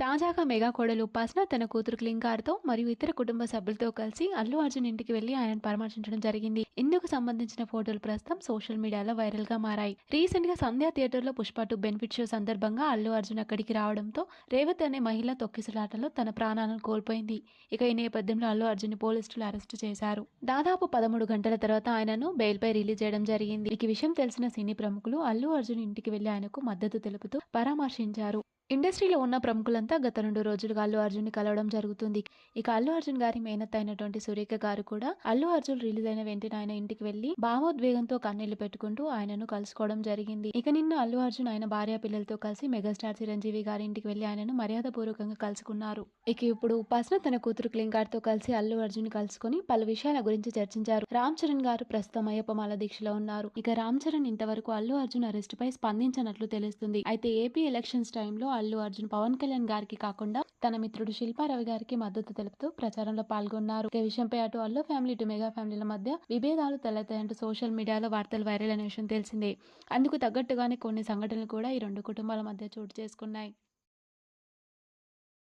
తాజాగా మెగా కోడలు ఉపాసన తన కూతురు క్లింకార్తో మరియు ఇతర కుటుంబ సభ్యులతో కలిసి అల్లు అర్జున్ ఇంటికి వెళ్ళి ఆయనను పరామర్శించడం జరిగింది. ఇందుకు సంబంధించిన ఫోటోలు ప్రస్తుతం సోషల్ మీడియాలో వైరల్గా మారాయి. రీసెంట్గా సంధ్యా థియేటర్లో పుష్ప టూ బెనిఫిట్ షో సందర్భంగా అల్లు అర్జున్ అక్కడికి రావడంతో రేవత్ అనే మహిళ తొక్కిసలాటలో తన ప్రాణాలను కోల్పోయింది. ఇక ఈ నేపథ్యంలో అల్లు అర్జున్ పోలీసులు అరెస్టు చేశారు. దాదాపు పదమూడు గంటల తర్వాత ఆయనను బెయిల్ పై రిలీజ్ చేయడం జరిగింది. ఈ విషయం తెలిసిన సినీ ప్రముఖులు అల్లు అర్జున్ ఇంటికి వెళ్ళి ఆయనకు మద్దతు తెలుపుతూ పరామర్శించారు. ఇండస్ట్రీలో ఉన్న ప్రముఖులంతా గత రెండు రోజులుగా అల్లు అర్జున్ని కలవడం జరుగుతుంది. ఇక అల్లు అర్జున్ గారి మేనత్ అయినటువంటి సురేఖ గారు కూడా అల్లు అర్జున్ రిలీజ్ అయిన వెంటనే ఆయన ఇంటికి వెళ్ళి భావోద్వేగంతో కన్నీళ్ళు పెట్టుకుంటూ ఆయనను కలుసుకోవడం జరిగింది. ఇక నిన్న అల్లు అర్జున్ ఆయన భార్య పిల్లలతో కలిసి మెగాస్టార్ చిరంజీవి గారి ఇంటికి వెళ్ళి ఆయనను మర్యాద పూర్వకంగా కలుసుకున్నారు. ఇక ఇప్పుడు ఉపాసన తన కూతురు క్లింకార్తో కలిసి అల్లు అర్జున్ కలుసుకుని పలు విషయాల గురించి చర్చించారు. రామ్ చరణ్ గారు ప్రస్తుతం అయ్యప్పమాల దీక్షలో ఉన్నారు. ఇక రామ్ చరణ్ ఇంతవరకు అల్లు అర్జున్ అరెస్ట్ పై స్పందించినట్లు తెలుస్తుంది. అయితే ఏపీ ఎలక్షన్స్ టైంలో అల్లు అర్జున్ పవన్ కళ్యాణ్ గారికి కాకుండా తన మిత్రుడు శిల్పారావు గారికి మద్దతు తెలుపుతూ ప్రచారంలో పాల్గొన్నారు. ఈ విషయంపై అటు అల్లు ఫ్యామిలీ ఇటు మెగా ఫ్యామిలీల మధ్య విభేదాలు తలెత్తాయంటూ సోషల్ మీడియాలో వార్తలు వైరల్ అనే విషయం తెలిసిందే. అందుకు తగ్గట్టుగానే కొన్ని సంఘటనలు కూడా ఈ రెండు కుటుంబాల మధ్య చోటు చేసుకున్నాయి.